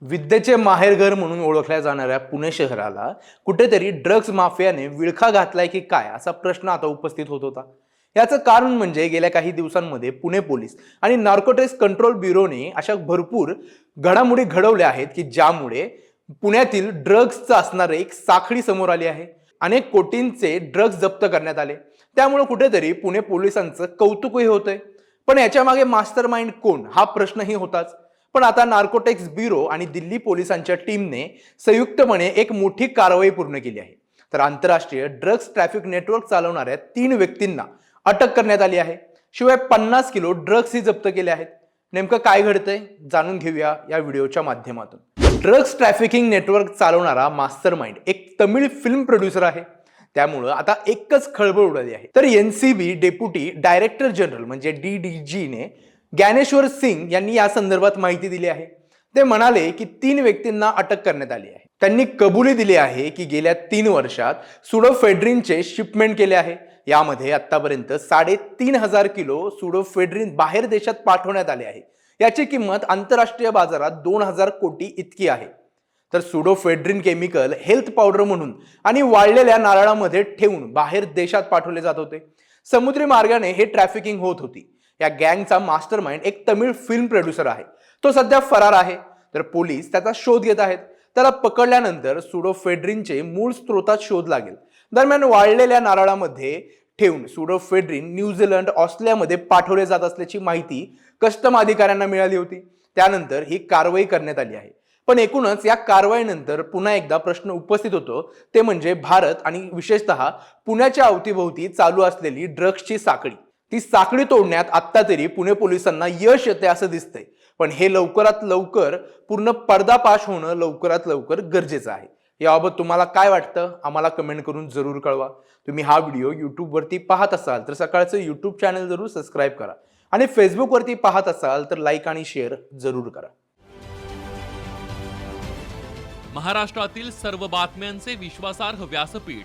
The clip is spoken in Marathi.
विद्येचे माहेरघर म्हणून ओळखल्या जाणाऱ्या पुणे शहराला कुठेतरी ड्रग्ज माफियाने विळखा घातलाय की काय असा प्रश्न आता उपस्थित होत होता. याचं कारण म्हणजे गेल्या काही दिवसांमध्ये पुणे पोलीस आणि नार्कोटिक्स कंट्रोल ब्युरोने अशा भरपूर घडामोडी घडवल्या आहेत की ज्यामुळे पुण्यातील ड्रग्जचं असणारं एक साखळी समोर आली आहे. अनेक कोटींचे ड्रग्ज जप्त करण्यात आले. त्यामुळे कुठेतरी पुणे पोलिसांचं कौतुकही होतंय. पण याच्या मागे मास्टर माइंड कोण? हा प्रश्नही होताच. पण आता नार्कोटेक्स ब्युरो आणि दिल्ली पोलिसांच्या टीमने संयुक्तपणे एक मोठी कारवाई पूर्ण केली आहे. तर आंतरराष्ट्रीय ड्रग्ज ट्रॅफिक नेटवर्क चालवणाऱ्या तीन व्यक्तींना अटक करण्यात आली आहे. शिवाय पन्नास किलो ड्रग्सही जप्त केले आहेत. नेमकं काय घडतंय जाणून घेऊया या व्हिडिओच्या माध्यमातून. ड्रग्ज ट्रॅफिकिंग नेटवर्क चालवणारा मास्टर माइंड एक तमिळ फिल्म प्रोड्युसर आहे. त्यामुळं आता एकच खळबळ उडाली आहे. तर N C B deputy director general म्हणजे डी डी जीने ज्ञानेश्वर सिंग यांनी या संदर्भात माहिती दिली आहे. ते म्हणाले की तीन व्यक्तींना अटक करण्यात आली आहे. त्यांनी कबुली दिली आहे की गेल्या तीन वर्षात सुडोफेड्रिनचे शिपमेंट केले आहे. यामध्ये आतापर्यंत साडेतीन हजार किलो सुडोफेड्रिन बाहेर देशात पाठवण्यात आले आहे. याची किंमत आंतरराष्ट्रीय बाजारात दोन हजार कोटी इतकी आहे. तर सुडोफेड्रिन केमिकल हेल्थ पावडर म्हणून आणि वाळलेल्या नारळामध्ये ठेवून बाहेर देशात पाठवले जात होते. समुद्री मार्गाने हे ट्रॅफिकिंग होत होती. या गँगचा मास्टर माइंड एक तमिळ फिल्म प्रोड्युसर आहे. तो सध्या फरार आहे. तर पोलीस त्याचा शोध घेत आहेत. त्याला पकडल्यानंतर सुडोफेड्रिनचे मूळ स्रोतात शोध लागेल. दरम्यान वाळलेल्या नारळामध्ये ठेवून सुडोफेड्रिन न्यूझीलंड ऑस्ट्रेलियामध्ये पाठवले जात असल्याची माहिती कस्टम अधिकाऱ्यांना मिळाली होती. त्यानंतर ही कारवाई करण्यात आली आहे. पण एकूणच या कारवाईनंतर पुन्हा एकदा प्रश्न उपस्थित होतो. ते म्हणजे भारत आणि विशेषतः पुण्याच्या अवतीभोवती चालू असलेली ड्रग्सची साखळी. ती साखळी तोडण्यात आत्ता तरी पुणे पोलिसांना यश येते असं दिसतंय. पण हे लवकरात लवकर पूर्ण पडदापाश होणं लवकरात लवकर गरजेचं आहे. याबाबत तुम्हाला काय वाटतं? आम्हाला कमेंट करून जरूर कळवा. तुम्ही हा व्हिडिओ यूट्यूबवरती पाहत असाल तर सकाळचं यूट्यूब चॅनल जरूर सबस्क्राईब करा. आणि फेसबुकवरती पाहत असाल तर लाईक आणि शेअर जरूर करा. महाराष्ट्रातील सर्व बातम्यांचे विश्वासार्ह व्यासपीठ